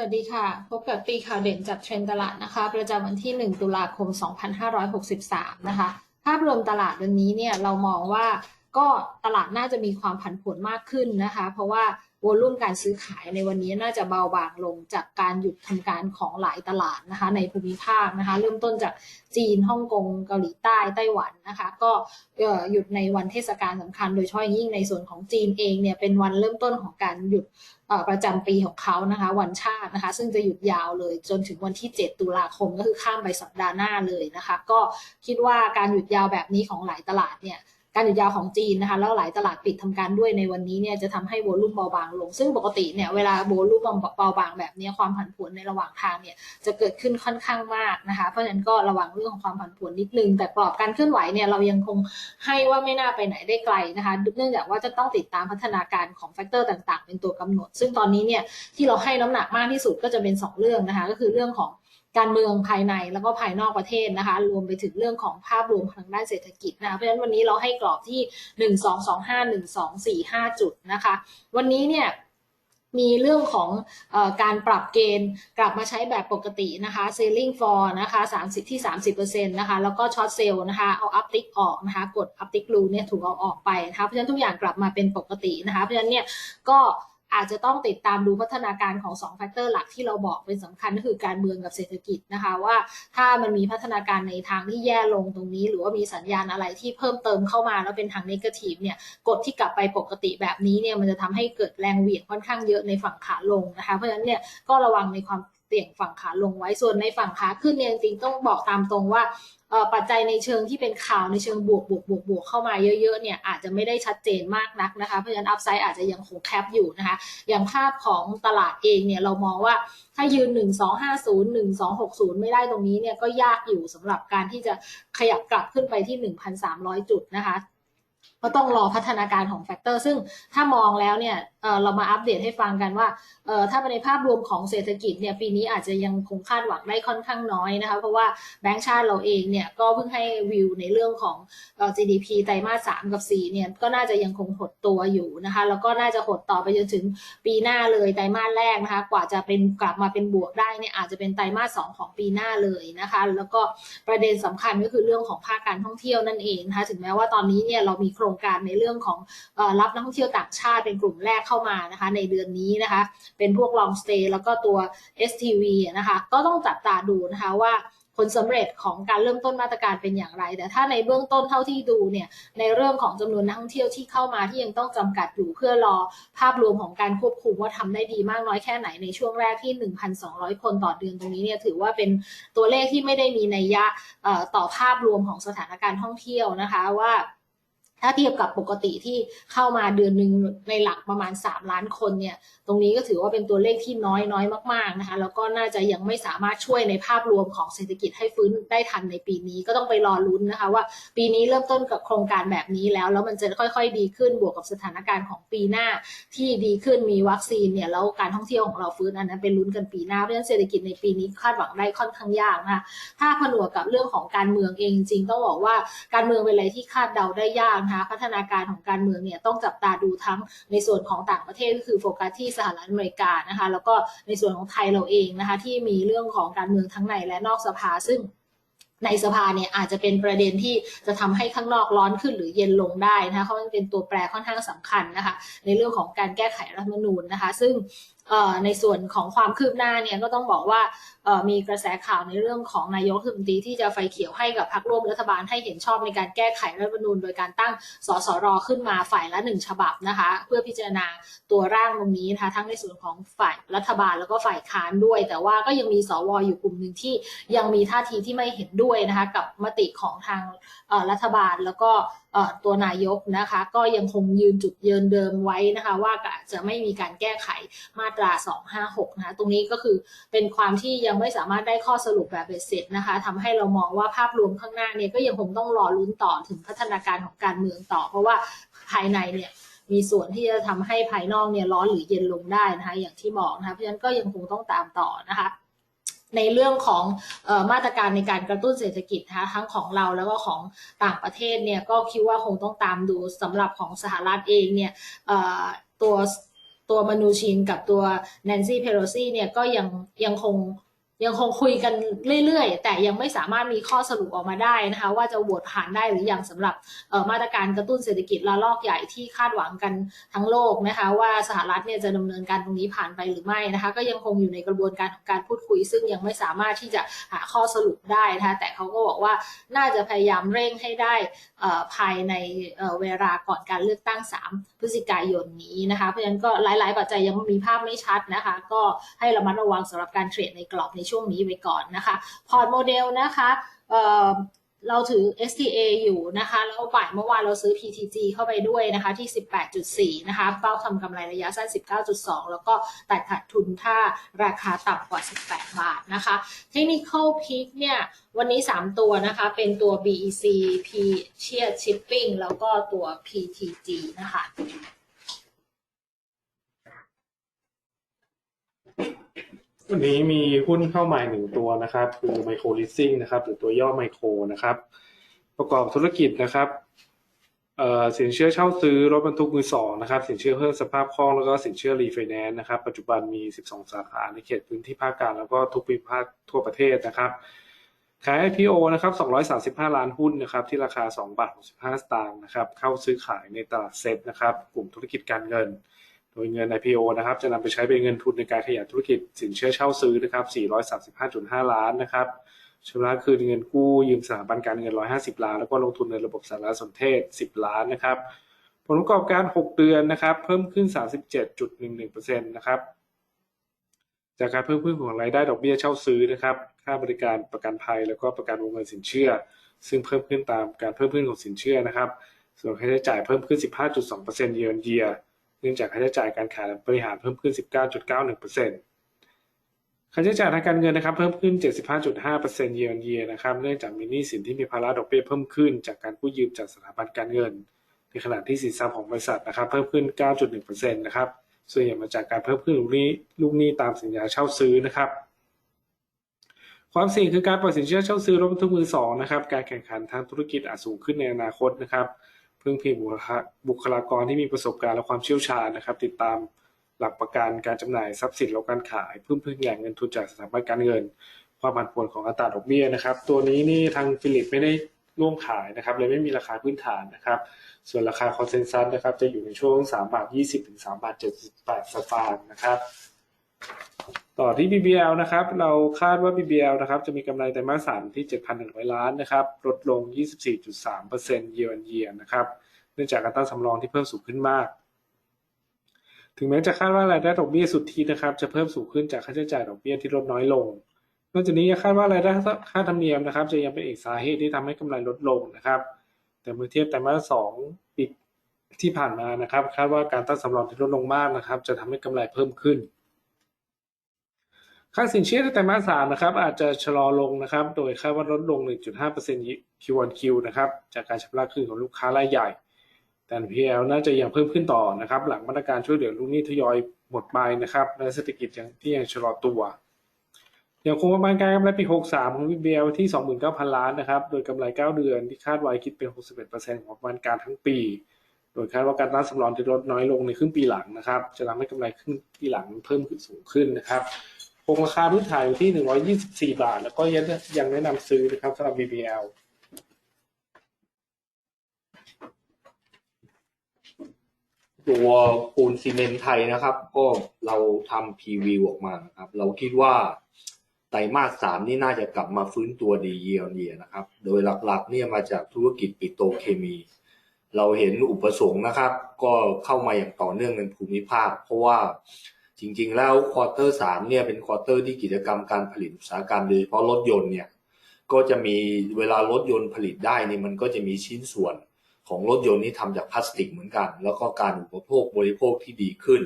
วัสดีค่ะ พบกับตีข่าวเด่นจากเทรนตลาดนะคะ ประจำวันที่ 1 ตุลาคม 2563 นะคะ ภาพรวมตลาดวันนี้เนี่ยเรามองว่าก็ตลาดน่าจะมีความผันผวนมากขึ้นนะคะ เพราะว่า วอลุ่มการซื้อขายในวันนี้น่าจะเบาบางลงจากการหยุดทำการของหลายตลาดนะคะ ในภูมิภาคนะคะ เริ่มต้นจากจีนฮ่องกงเกาหลีใต้ไต้หวันนะคะ ก็หยุดในวันเทศกาลสำคัญ โดยเฉพาะยิ่งในส่วนของจีนเองเนี่ยเป็นวันเริ่มต้นของการหยุดประจำปีของเขานะคะ วันชาตินะคะ ซึ่งจะหยุดยาวเลยจนถึงวันที่ 7 ตุลาคมก็คือข้ามไปสัปดาห์หน้าเลยนะคะ ก็คิดว่าการหยุดยาวแบบนี้ของหลายตลาดเนี่ย การหยุดยาวของจีนนะคะแล้วหลายตลาดปิดทำการด้วยในวันนี้เนี่ยจะทำให้โวลุ่มเบาบางลง ซึ่งปกติเนี่ยเวลาโวลุ่มเบาบางแบบนี้ความผันผวนในระหว่างทางเนี่ยจะเกิดขึ้นค่อนข้างมากนะคะ เพราะฉะนั้นก็ระวังเรื่องของความผันผวนนิดนึง แต่กรอบการเคลื่อนไหวเนี่ยเรายังคงให้ว่าไม่น่าไปไหนได้ไกลนะคะ เนื่องจากว่าจะต้องติดตามพัฒนาการของแฟกเตอร์ต่าง ๆ เป็นตัวกำหนด ซึ่งตอนนี้เนี่ยที่เราให้น้ำหนักมากที่สุดก็จะเป็น 2 เรื่องนะคะ ก็คือเรื่องของ การเมืองภายในแล้วก็ภายนอกประเทศนะคะ รวมไปถึงเรื่องของภาพรวมทางด้านเศรษฐกิจนะคะเพราะฉะนั้นวันนี้เราให้กรอบที่ 1 2 2 5 1 2 4 5 จุดนะคะ วันนี้เนี่ยมีเรื่องของอการปรับเกณฑ์กลับมาใช้แบบปกตินะคะ selling for นะคะ30 ที่ 30%นะคะ แล้วก็ short sale นะคะ เอา up tick ออกนะคะ กด up tick blue เนี่ยถูกเอาออกไปนะคะ เพราะฉะนั้นทุกอย่างกลับมาเป็นปกตินะคะ เพราะฉะนั้นเนี่ยก็ อาจจะต้องติดตามดูพัฒนาการของ2แฟกเตอร์หลักที่เราบอกเป็นสำคัญก็คือการเมืองกับเศรษฐกิจนะคะว่าถ้ามันมีพัฒนาการในทางที่แย่ลงตรงนี้ หรือว่ามีสัญญาณอะไรที่เพิ่มเติมเข้ามาแล้วเป็นทางนกาทีฟเนี่ยกดที่กลับไปปกติแบบนี้เนี่ยมันจะทำให้เกิดแรงเหวี่ยงค่อนข้างเยอะในฝั่งขาลงนะคะ เพราะฉะนั้นเนี่ยก็ระวังในความ เสี่ยงฝั่งขาลงไว้ส่วนในฝั่งขาขึ้นเนี่ยจริงๆต้องบอกตามตรงว่าปัจจัยในเชิงที่เป็นข่าวในเชิงบวกบวกบวกบวกเข้ามาเยอะๆเนี่ยอาจจะไม่ได้ชัดเจนมากนักนะคะเพราะฉะนั้นอัพไซด์อาจจะยังคงแคปอยู่นะคะอย่างภาพของตลาดเองเนี่ยเรามองว่าถ้ายืน 1250 1260 ไม่ได้ตรงนี้เนี่ยก็ยากอยู่สำหรับการที่จะขยับกลับขึ้นไปที่ 1,300 จุดนะคะ ก็ต้องรอพัฒนาการของแฟกเตอร์ ซึ่งถ้ามองแล้วเนี่ยเเรามาอัปเดตให้ฟังกันว่า ถ้าในภาพรวมของเศรษฐกิจเนี่ยปีนี้อาจจะยังคงคาดหวังได้ค่อนข้างน้อยนะคะ เพราะว่าแบงก์ชาติเราเองเนี่ยก็เพิ่งให้วิวในเรื่องของ GDP ไตรมาสสามกับ 4 เนี่ยก็น่าจะยังคงหดตัวอยู่นะคะ แล้วก็น่าจะหดต่อไปจนถึงปีหน้าเลยไตรมาสแรกนะคะ กว่าจะเป็นกลับมาเป็นบวกได้เนี่ยอาจจะเป็นไตรมาสสของปีหน้าเลยนะคะ แล้วก็ประเด็นสำคัญก็คือเรื่องของภาคการท่องเที่ยวนั่นเองนะคะ ถึงแม้ว่าตอนนี้เนี่ยเรามีโครงการในเรื่องของรับนักท่องเที่ยวต่างชาติเป็นกลุ่มแรกเข้ามานะคะในเดือนนี้นะคะเป็นพวก long stay แล้วก็ตัว STV นะคะก็ต้องจับตาดูนะคะว่าผลสำเร็จของการเริ่มต้นมาตรการเป็นอย่างไร แต่ถ้าในเบื้องต้นเท่าที่ดูเนี่ยในเรื่องของจำนวนนักท่องเที่ยวที่เข้ามาที่ยังต้องจำกัดอยู่เพื่อรอภาพรวมของการควบคุมว่าทำได้ดีมากน้อยแค่ไหนในช่วงแรกที่ 1,200 คนต่อเดือนตรงนี้เนี่ยถือว่าเป็นตัวเลขที่ไม่ได้มีนัยยะต่อภาพรวมของสถานการณ์ท่องเที่ยวนะคะว่า ถ้าเทียบกับปกติที่เข้ามาเดือนหนึ่งในหลักประมาณ 3 ล้านคนเนี่ย ตรงนี้ก็ถือว่าเป็นตัวเลขที่น้อยน้อยมากๆนะคะ แล้วก็น่าจะยังไม่สามารถช่วยในภาพรวมของเศรษฐกิจให้ฟื้นได้ทันในปีนี้ ก็ต้องไปรอลุ้นนะคะว่า ปีนี้เริ่มต้นกับโครงการแบบนี้แล้ว แล้วมันจะค่อย ๆ ดีขึ้นบวกกับสถานการณ์ของปีหน้าที่ดีขึ้นมีวัคซีนเนี่ยแล้วการท่องเที่ยวของเราฟื้นอันนั้นเป็นลุ้นกันปีหน้าเพราะฉะนั้นเศรษฐกิจในปีนี้คาดหวังได้ค่อนข้างยากนะคะถ้าผนวกกับเรื่องของการเมืองเองจริงต้องบอกว่าการเมืองเป็นอะไรที่คาดเดาได้ยากนะคะพัฒนาการของการเมืองเนี่ยต้องจับตาดูทั้งในส่วนของต่างประเทศก็คือโฟกัสที่สหรัฐอเมริกานะคะแล้วก็ในส่วนของไทยเราเองนะคะที่มีเรื่องของการเมืองทั้งในและนอกสภาซึ่งในสภาเนี่ยอาจจะเป็นประเด็นที่จะทำให้ข้างนอกร้อนขึ้นหรือเย็นลงได้นะคะเพราะมันเป็นตัวแปรค่อนข้างสำคัญนะคะในเรื่องของการแก้ไขรัฐธรรมนูญนะคะ ซึ่ง ในส่วนของความคืบหน้าเนี่ยก็ต้องบอกว่ามีกระแสข่าวในเรื่องของนายกรัฐมนตรีที่จะไฟเขียวให้กับพรรคร่วมรัฐบาลให้เห็นชอบในการแก้ไขรัฐธรรมนูญโดยการตั้งสสรขึ้นมาฝ่ายละหนึ่งฉบับนะคะ เพื่อพิจารณาตัวร่างตรงนี้นะคะทั้งในส่วนของฝ่ายรัฐบาลแล้วก็ฝ่ายค้านด้วย แต่ว่าก็ยังมีสวอยู่กลุ่มหนึ่งที่ยังมีท่าทีที่ไม่เห็นด้วยนะคะกับมติของทางรัฐบาลแล้วก็ ตัวนายกนะคะ ก็ยังคงยืนจุดยืนเดิมไว้นะคะว่าจะไม่มีการแก้ไขมาตรา 256 นะคะตรงนี้ก็คือเป็นความที่ยังไม่สามารถได้ข้อสรุปแบบเสร็จนะคะทำให้เรามองว่าภาพรวมข้างหน้าเนี่ยก็ยังคงต้องรอลุ้นต่อถึงพัฒนาการของการเมืองต่อ เพราะว่าภายในเนี่ยมีส่วนที่จะทำให้ภายนอกเนี่ยร้อนหรือเย็นลงได้นะคะอย่างที่บอกนะคะเพราะฉะนั้นก็ยังคงต้องตามต่อนะคะ ในเรื่องของออมาตรการในการกระตุ้นเศรษฐกิจนะคะทั้งของเราแล้วก็ของต่างประเทศเนี่ยก็คิดว่าคงต้องตามดูสำหรับของสหรัฐเองเนี่ยตัวตัวมานูชินกับตัวแนนซี่เพโลซี่เนี่ยก็ยังยังคง ยังคงคุยกันเรื่อยๆ แต่ยังไม่สามารถมีข้อสรุปออกมาได้นะคะ ว่าจะโหวตผ่านได้หรือยังสำหรับมาตรการกระตุ้นเศรษฐกิจระลอกใหญ่ที่คาดหวังกันทั้งโลกนะคะ ว่าสหรัฐเนี่ยจะดำเนินการตรงนี้ผ่านไปหรือไม่นะคะ ก็ยังคงอยู่ในกระบวนการของการพูดคุย ซึ่งยังไม่สามารถที่จะหาข้อสรุปได้นะคะแต่เขาก็บอกว่าน่าจะพยายามเร่งให้ได้ภายในเอ่อเวลาก่อนการเลือกตั้ง 3 พฤศจิกายนนี้นะคะเพราะฉะนั้นก็หลาย ๆ ปัจจัยยังมีภาพไม่ชัดนะคะ ก็ให้ระมัดระวังสำหรับการเทรดในกรอบในช่วงนี้ไว้ก่อนนะคะ พอร์ตโมเดลนะคะเเราถือ STA อยู่นะคะ แล้วบ่ายเมื่อวานเราซื้อ PTG เข้าไปด้วยนะคะที่ 18.4 นะคะ เป้าทำกำไรระยะสั้น 19.2 แล้วก็ตัดขาดทุนถ้าราคาต่ำกว่า 18 บาทนะคะ Technical Peak เนี่ย วันนี้ 3 ตัวนะคะ เป็นตัว BEC P s h a r e Shipping แล้วก็ตัว PTG นะคะ นี้มีหุ้นเข้าใหม่หนึ่งตัวนะครับ คือไมโครลิสซิ่งนะครับหรือตัวย่อไมโครนะครับ ประกอบธุรกิจนะครับเอ่อสินเชื่อเช่าซื้อรถบรรทุกมือสองนะครับสินเชื่อเพิ่มสภาพคล่องแล้วก็สินเชื่อรีไฟแนนซ์นะครับ ปัจจุบันมี 12 สาขาในเขตพื้นที่ภาคกลางแล้วก็ทุกภูมิภาคทั่วประเทศนะครับขาย IPO นะครับ235 ล้านหุ้นนะครับที่ราคา2บาท65 สตางค์นะครับเข้าซื้อขายในตลาดเซ็ตนะครับ กลุ่มธุรกิจการเงิน โดยเงิน IPO นะครับ จะนำไปใช้เป็นเงินทุนในการขยายธุรกิจสินเชื่อเช่าซื้อนะครับ 435.5 ล้านนะครับชำระคืนเงินกู้ยืมสถาบันการเงิน 150 ล้าน แล้วก็ลงทุนในระบบสารสนเทศ 10 ล้านนะครับ ผลประกอบการ 6 เดือนนะครับ เพิ่มขึ้น 37.11%นะครับ จากการเพิ่มขึ้นของรายได้ดอกเบี้ยเช่าซื้อนะครับ ค่าบริการประกันภัย แล้วก็ประกันวงเงินสินเชื่อ ซึ่งเพิ่มขึ้นตามการเพิ่มขึ้นของสินเชื่อนะครับ ส่วนค่าใช้จ่ายเพิ่มขึ้น 15.2% year on year เนื่องจากค่าใช้จ่ายการขายและบริหารเพิ่มขึ้น 19.91%ค่าใช้จ่ายทางการเงินนะครับเพิ่มขึ้น 75.5% year on year นะครับเนื่องจากมีหนี้สินที่มีภาระดอกเบี้ยเพิ่มขึ้นจากการกู้ยืมจากสถาบันการเงิน ในขณะที่สินทรัพย์ของบริษัทนะครับเพิ่มขึ้น 9.1%นะครับส่วนใหญ่มาจากการเพิ่มขึ้นลูกหนี้ลูกหนี้ตามสัญญาเช่าซื้อนะครับ ความเสี่ยงคือการปล่อยสินเชื่อเช่าซื้อรถบรรทุกมือสองนะครับการแข่งขันทางธุรกิจอาจสูงขึ้นในอนาคตนะครับ พึ่งพิงบุคลากรที่มีประสบการณ์และความเชี่ยวชาญนะครับ ติดตามหลักประกันการจำหน่ายทรัพย์สินและการขายพึ่งพึ่งแหล่งเงินทุนจากสถาบันการเงิน ความผันผวนของอัตราดอกเบี้ยนะครับ ตัวนี้นี่ทางฟิลิปไม่ได้ร่วมขายนะครับเลยไม่มีราคาพื้นฐานนะครับ ส่วนราคาคอนเซนแซสนะครับจะอยู่ในช่วง3บาท20ถึง3บาท78สตางค์นะครับ ต่อที่ BBL นะครับ เราคาดว่า BBL นะครับ จะมีกำไรไตรมาส3ที่ 7,100 ล้านนะครับ ลดลง 24.3% year on year นะครับ เนื่องจากการตั้งสำรองที่เพิ่มสูงขึ้นมาก ถึงแม้จะคาดว่ารายได้ดอกเบี้ยสุทธินะครับ จะเพิ่มสูงขึ้นจากค่าใช้จ่ายดอกเบี้ยที่ลดน้อยลง นอกจากนี้ยังคาดว่ารายได้ค่าธรรมเนียมนะครับ จะยังเป็นอีกสาเหตุที่ทำให้กำไรลดลงนะครับ แต่เมื่อเทียบไตรมาส2ปีที่ผ่านมานะครับ คาดว่าการตั้งสำรองที่ลดลงมากนะครับ จะทำให้กำไรเพิ่มขึ้น ค่าสินเชื่อในไตรมาสสามนะครับอาจจะชะลอลงนะครับ โดยคาดว่าลดลง 1.5% Q on Q นะครับจากการชำระคืนของลูกค้ารายใหญ่ แต่ NPL น่าจะยังเพิ่มขึ้นต่อนะครับ หลังมาตรการช่วยเหลือลูกหนี้ทยอยหมดไปนะครับและเศรษฐกิจยังที่ยังชะลอตัวยังคงประมาณการกำไรปี 63 ของ BBL ที่ 29,000 ล้านนะครับ โดยกำไร 9 เดือนที่คาดไว้คิดเป็น 61%ของประมาณการทั้งปี โดยคาดว่าการตั้งสำรองที่ลดน้อยลงในครึ่งปีหลังนะครับ จะทำให้กำไรครึ่งปีหลังเพิ่มขึ้นสูงขึ้นนะครับ งราคาพื้นฐานอยู่ที่ 124 บาท แล้วก็ยังยังแนะนำซื้อนะครับสำหรับ BBL ตัวปูนซีเมนต์ไทยนะครับ ก็เราทำพรีวิวออกมานะครับ เราคิดว่าไตรมาสสามนี่น่าจะกลับมาฟื้นตัวดีเยียร์เยียนะครับ โดยหลักๆเนี่ยมาจากธุรกิจปิโตรเคมี เราเห็นอุปสงค์นะครับ ก็เข้ามาอย่างต่อเนื่องในภูมิภาค เพราะว่า จริง ๆ แล้วควอเตอร์สามเนี่ยเป็นควอเตอร์ที่กิจกรรมการผลิตอุตสาหกรรมโดยเฉพาะรถยนต์เนี่ยก็จะมีเวลารถยนต์ผลิตได้นี่มันก็จะมีชิ้นส่วนของรถยนต์ที่ทำจากพลาสติกเหมือนกัน แล้วก็การอุปโภคบริโภคที่ดีขึ้น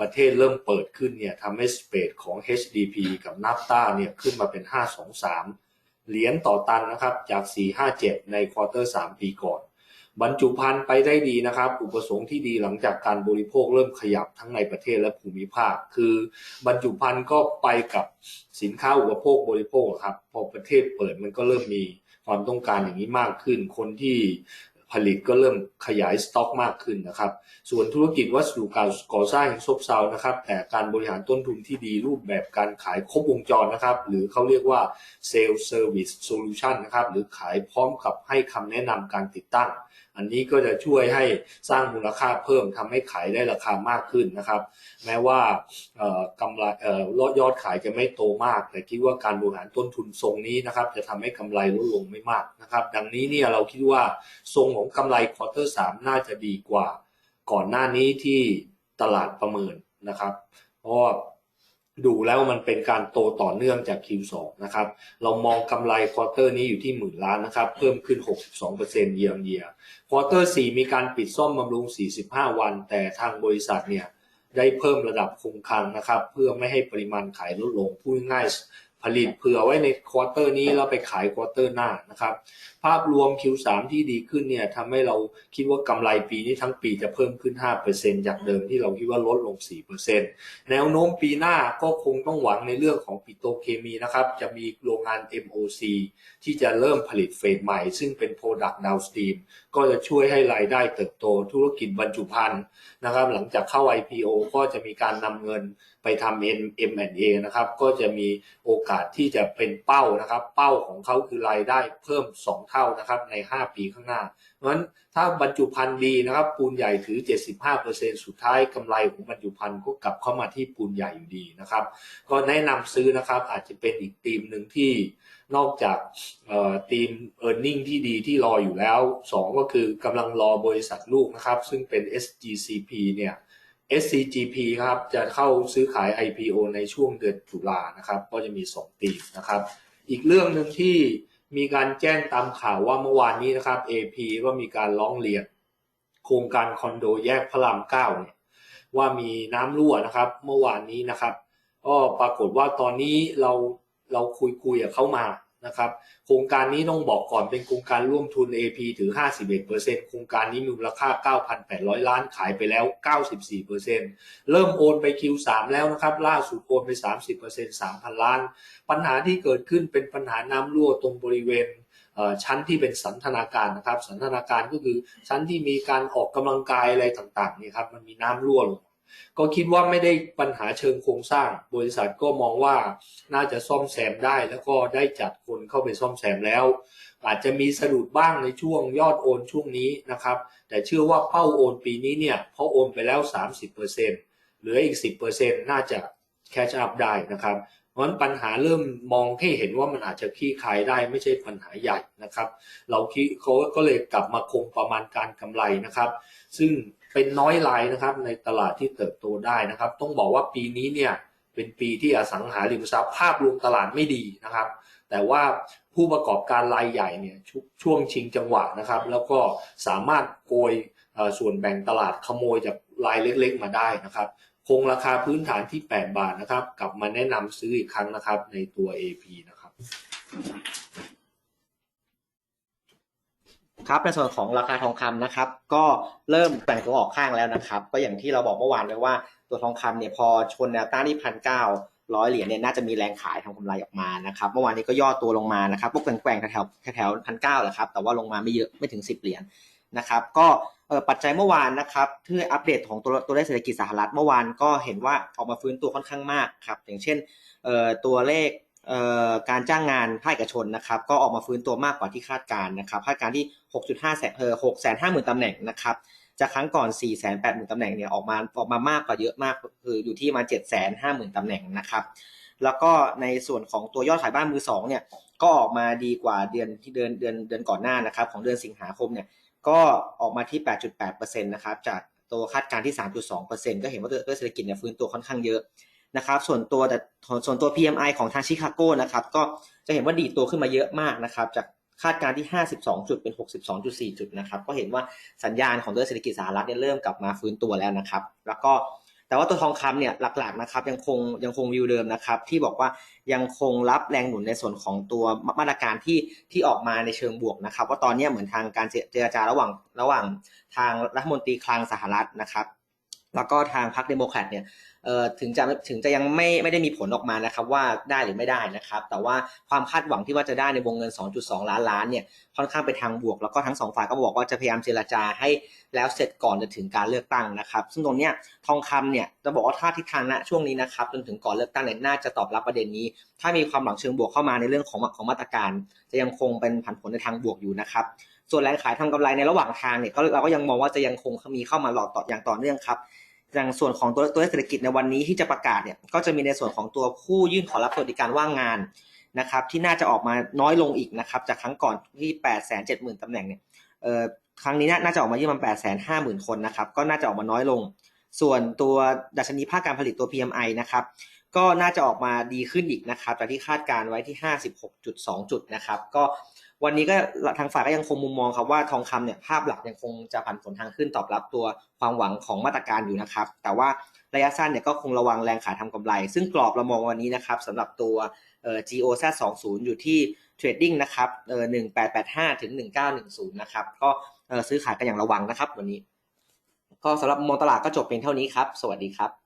ประเทศเริ่มเปิดขึ้นเนี่ยทำให้สเปดของ HDP กับนัฟตาเนี่ยขึ้นมาเป็น 523 เหรียญต่อตันนะครับจาก 457 ในควอเตอร์3ปีก่อน บรรจุภัณฑ์ไปได้ดีนะครับ อุปสงค์ที่ดีหลังจากการบริโภคเริ่มขยับทั้งในประเทศและภูมิภาค คือบรรจุภัณฑ์ก็ไปกับสินค้าอุปโภคบริโภคครับพอประเทศเปิดมันก็เริ่มมีความต้องการอย่างนี้มากขึ้น คนที่ผลิตก็เริ่มขยายสต็อกมากขึ้นนะครับ ส่วนธุรกิจวัสดุการก่อสร้างซบเซานะครับ แต่การบริหารต้นทุนที่ดีรูปแบบการขายครบวงจรนะครับ หรือเขาเรียกว่า Sales Service Solution นะครับ หรือขายพร้อมกับให้คำแนะนำการติดตั้ง อันนี้ก็จะช่วยให้สร้างมูลค่าเพิ่มทำให้ขายได้ราคามากขึ้นนะครับ แม้ว่ากำไรยอดขายจะไม่โตมาก แต่คิดว่าการบริหารต้นทุนทรงนี้นะครับ จะทำให้กำไรลดลงไม่มากนะครับ ดังนี้เนี่ยเราคิดว่าทรงของกำไรควอเตอร์สามน่าจะดีกว่า ก่อนหน้านี้ที่ตลาดประเมินนะครับ เพราะ ดูแล้วมันเป็นการโตต่อเนื่องจาก Q2 นะครับ เรามองกำไรควอเตอร์นี้อยู่ที่หมื่นล้านนะครับ เพิ่มขึ้น 62% year on year ควอเตอร์4มีการปิดซ่อมบำรุง 45 วัน แต่ทางบริษัทเนี่ยได้เพิ่มระดับคงคลังนะครับ เพื่อไม่ให้ปริมาณขายลดลงพูดง่าย ผลิตเผื่อไว้ในควอเตอร์นี้แล้วไปขายควอเตอร์หน้านะครับ ภาพรวม Q3 ที่ดีขึ้นเนี่ยทำให้เราคิดว่ากำไรปีนี้ทั้งปีจะเพิ่มขึ้น 5%จากเดิมที่เราคิดว่าลดลง 4%แนวโน้มปีหน้าก็คงต้องหวังในเรื่องของปิโตเคมีนะครับ จะมีโรงงาน MOC ที่จะเริ่มผลิตเฟสใหม่ ซึ่งเป็น Product Downstream ก็จะช่วยให้รายได้เติบโตธุรกิจบรรจุภัณฑ์นะครับหลังจากเข้า IPO ก็จะมีการนำเงินไปทำ M&A นะครับก็จะมีโอกาสที่จะเป็นเป้านะครับ เป้าของเขาคือรายได้เพิ่ม 2 เท่านะครับใน 5 ปีข้างหน้า เพราะฉะนั้นถ้าบรรจุภัณฑ์ดีนะครับ ปูนใหญ่ถือ 75%สุดท้ายกำไรของบรรจุภัณฑ์ก็กลับเข้ามาที่ปูนใหญ่อยู่ดีนะครับ ก็แนะนำซื้อนะครับอาจจะเป็นอีกธีมหนึ่งที่นอกจากเอ่อธีม e a r n i n g ที่ดีที่รออยู่แล้ว 2 ก็คือกำลังรอบริษัทลูกนะครับ ซึ่งเป็น SGCP เนี่ย SCGP ครับจะเข้าซื้อขาย IPO ในช่วงเดือนตุลานะครับ ก็จะมี 2 ตีมนะครับ อีกเรื่องหนึ่งที่มีการแจ้งตามข่าวว่าเมื่อวานนี้นะครับ AP ก็มีการร้องเรียน โครงการคอนโดแยกพระรามเก้าเนี่ยว่ามีน้ำรั่วนะครับ เมื่อวานนี้นะครับก็ปรากฏว่าตอนนี้เราเราคุยคุยกับเขามา นะครับ โครงการนี้ต้องบอกก่อนเป็นโครงการร่วมทุน AP ถือ 51%โครงการนี้มีมูลค่า 9,800 ล้านขายไปแล้ว 94%เริ่มโอนไป Q3 แล้วนะครับ ล่าสุดโอนไป 30% 3,000 ล้าน ปัญหาที่เกิดขึ้นเป็นปัญหาน้ำรั่วตรงบริเวณชั้นที่เป็นสันทนาการนะครับ สันทนาการก็คือชั้นที่มีการออกกำลังกายอะไรต่างๆนี่ครับมันมีน้ำรั่วลง ก็คิดว่าไม่ได้ปัญหาเชิงโครงสร้าง บริษัทก็มองว่าน่าจะซ่อมแซมได้ แล้วก็ได้จัดคนเข้าไปซ่อมแซมแล้ว อาจจะมีสะดุดบ้างในช่วงยอดโอนช่วงนี้นะครับ แต่เชื่อว่าเป้าโอนปีนี้เนี่ยเพราะโอนไปแล้ว 30%เหลืออีก 10%น่าจะแคชอัพได้นะครับเพราะฉะนั้นปัญหาเริ่มมองให้เห็นว่ามันอาจจะคลี่คลายได้ไม่ใช่ปัญหาใหญ่นะครับ เราคิดเขาก็เลยกลับมาคงประมาณการกำไรนะครับ ซึ่ง เป็นน้อยรายนะครับ ในตลาดที่เติบโตได้นะครับ ต้องบอกว่าปีนี้เนี่ยเป็นปีที่อสังหาริมทรัพย์ภาพรวมตลาดไม่ดีนะครับ แต่ว่าผู้ประกอบการรายใหญ่เนี่ยชช่วงชิงจังหวะนะครับ แล้วก็สามารถโกยส่วนแบ่งตลาดขโมยจากรายเล็กๆมาได้นะครับ คงราคาพื้นฐานที่ 8 บาทนะครับ กลับมาแนะนำซื้ออีกครั้งนะครับ ในตัว AP นะครับ ครับในส่วนของราคาทองคำนะครับ ก็เริ่มแบ่งตัวออกข้างแล้วนะครับ ก็อย่างที่เราบอกเมื่อวานเลยว่าตัวทองคำเนี่ยพอชนแนวต้านที่พันเก้าร้อยเหรียญเนี่ยน่าจะมีแรงขายทำกำไรออกมานะครับ เมื่อวานนี้ก็ย่อตัวลงมานะครับพวกแกว่งๆแถวแถวพันเก้าแหละครับแต่ว่าลงมาไม่เยอะไม่ถึงสิบเหรียญนะครับ ก็ปัจจัยเมื่อวานนะครับที่อัปเดตของตัวตัวเลขเศรษฐกิจสหรัฐเมื่อวานก็เห็นว่าออกมาฟื้นตัวค่อนข้างมากครับอย่างเช่นตัวเลข การจ้างงานภาคเอกชนนะครับ ก็ออกมาฟื้นตัวมากกว่าที่คาดการณ์นะครับคาดการณ์ที่ 6.5แสนเออ6แสนห้าหมื่นตำแหน่งนะครับจากครั้งก่อน 4 8 0 0 0 0ตำแหน่งเนี่ยออกมาออกมามากกว่าเยอะมากคืออยู่ที่มา 7 5 0 0 0 0ตำแหน่งนะครับ แล้วก็ในส่วนของตัวยอดขายบ้านมือสองเนี่ยก็ออกมาดีกว่าเดือนที่เดือนเดือนเดือนก่อนหน้านะครับ ของเดือนสิงหาคมเนี่ยก็ออกมาที่ 8.8%นะครับจากตัวคาดการณ์ที่ 3.2%ก็เห็นว่าตัวเศรษฐกิจเนี่ยฟื้นตัวค่อนข้างเยอะ นะครับ ส่วนตัวแต่ส่วนตัว PMI ของทางชิคาโกนะครับก็จะเห็นว่าดีตัวขึ้นมาเยอะมากนะครับ จากคาดการณ์ที่ 52 จุดเป็น 62.4 จุดนะครับ ก็เห็นว่าสัญญาณของตัวเศรษฐกิจสหรัฐเนี่ยเริ่มกลับมาฟื้นตัวแล้วนะครับ แล้วก็แต่ว่าตัวทองคำเนี่ยหลักๆนะครับยังคงยังคงวิวเดิมนะครับ ที่บอกว่ายังคงรับแรงหนุนในส่วนของตัวมาตรการที่ที่ออกมาในเชิงบวกนะครับว่าตอนนี้เหมือนทางการเจรจาระหว่างระหว่างทางรัฐมนตรีคลังสหรัฐนะครับ แล้วก็ทางพรรคเดโมแครตเนี่ยถึงจะถึงจะยังไม่ไม่ได้มีผลออกมานะครับว่าได้หรือไม่ได้นะครับ แต่ว่าความคาดหวังที่ว่าจะได้ในวงเงิน 2.2 ล้านล้านเนี่ยค่อนข้างไปทางบวก แล้วก็ทั้งสองฝ่ายก็บอกว่าจะพยายามเจรจาให้แล้วเสร็จก่อนจะถึงการเลือกตั้งนะครับ ซึ่งตรงเนี้ยทองคำเนี่ยจะบอกว่าถ้าทิศทางณช่วงนี้นะครับจนถึงก่อนเลือกตั้งเนี่ยน่าจะตอบรับประเด็นนี้ ถ้ามีความหวังเชิงบวกเข้ามาในเรื่องของของมาตรการ จะยังคงเป็นผันผวนในทางบวกอยู่นะครับส่วนแรงขายทำกำไรในระหว่างทางเนี่ยก็เราก็ยังมองว่าจะยังคงมีเข้ามาหลอดต่ออย่างต่อเนื่องครับ อย่างส่วนของตัวตัวเลขเศรษฐกิจในวันนี้ที่จะประกาศเนี่ยก็จะมีในส่วนของตัวผู้ยื่นขอรับสวัสดิการว่างงานนะครับ ที่น่าจะออกมาน้อยลงอีกนะครับ จากครั้งก่อนที่8 7 0 0 0 0ตำแหน่งเนี่ยเอ่อครั้งนี้น่าจะออกมายื่นมา8 5 0 0 0 0คนนะครับ ก็น่าจะออกมาน้อยลง ส่วนตัวดัชนีภาคการผลิตตัว PMI นะครับก็น่าจะออกมาดีขึ้นอีกนะครับจากที่คาดการไว้ที่ 56.2 จุดนะครับ ก็ วันนี้ก็ทางฝ่ายก็ยังคงมุมมองครับว่าทองคำเนี่ยภาพหลักยังคงจะผันผวนทางขึ้นตอบรับตัวความหวังของมาตรการอยู่นะครับ แต่ว่าระยะสั้นเนี่ยก็คงระวังแรงขายทำกำไร ซึ่งกรอบเรามองวันนี้นะครับสำหรับตัวเอ่อ GOZ 20อยู่ที่เทรดดิ้งนะครับเอ่อ1885ถึง1910นะครับก็เอ่อซื้อขายกันอย่างระวังนะครับวันนี้ ก็สำหรับมุมมองตลาดก็จบเพียงเท่านี้ครับ สวัสดีครับ